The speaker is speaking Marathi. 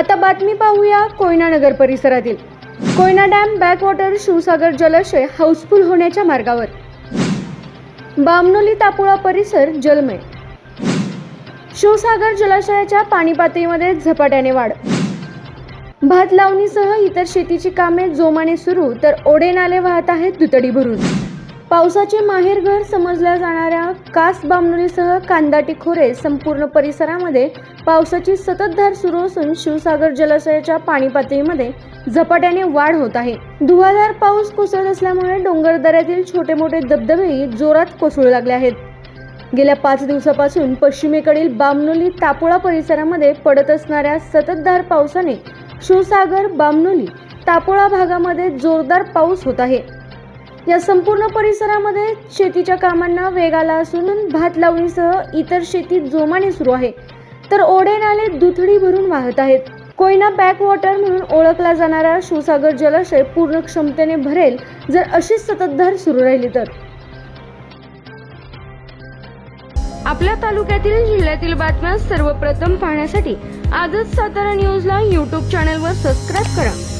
आता बातमी पाहूया कोयना नगर परिसरातील. कोयना डॅम बॅकवॉटर शिवसागर जलाशय हाऊसफुल होण्याच्या मार्गावर. बामनोली तापुळा परिसर जलमय. शिवसागर जलाशयाच्या पाणी पातळीमध्ये झपाट्याने वाढ. भात लावणीसह इतर शेतीची कामे जोमाने सुरू तर ओढे नाले वाहत आहेत दुतडी भरून. पावसाचे माहेरघर समजल्या जाणाऱ्या कास बामणुलीसह कांदाटी खोरे संपूर्ण परिसरामध्ये पावसाची सततधार सुरू असून शिवसागर जलाशयाच्या पाणी पातळीमध्ये झपाट्याने वाढ होत आहे. धुवाधार पाऊस कोसळत असल्यामुळे डोंगरदऱ्यातील छोटे मोठे धबधबेही जोरात कोसळू लागले आहेत. गेल्या पाच दिवसापासून पश्चिमेकडील बामनोली तापोळा परिसरामध्ये पडत असणाऱ्या सततधार पावसाने शिवसागर बामनोली तापोळा भागामध्ये जोरदार पाऊस होत आहे. या संपूर्ण परिसरामध्ये शेतीच्या कामांना वेग आला असून भात लावणीसह इतर शेती जोमाने सुरू आहे. तर ओढे नाले दुथडी भरून वाहत आहेत. कोयना बॅक वॉटर म्हणून ओळखला जाणारा शिवसागर जलाशय पूर्ण क्षमतेने भरेल जर अशीच सततधार सुरू राहिली तर. आपल्या तालुक्यातील जिल्ह्यातील बातम्या सर्वप्रथम पाहण्यासाठी आजच सातारा न्यूजला यूट्यूब चॅनलवर सबस्क्राईब करा.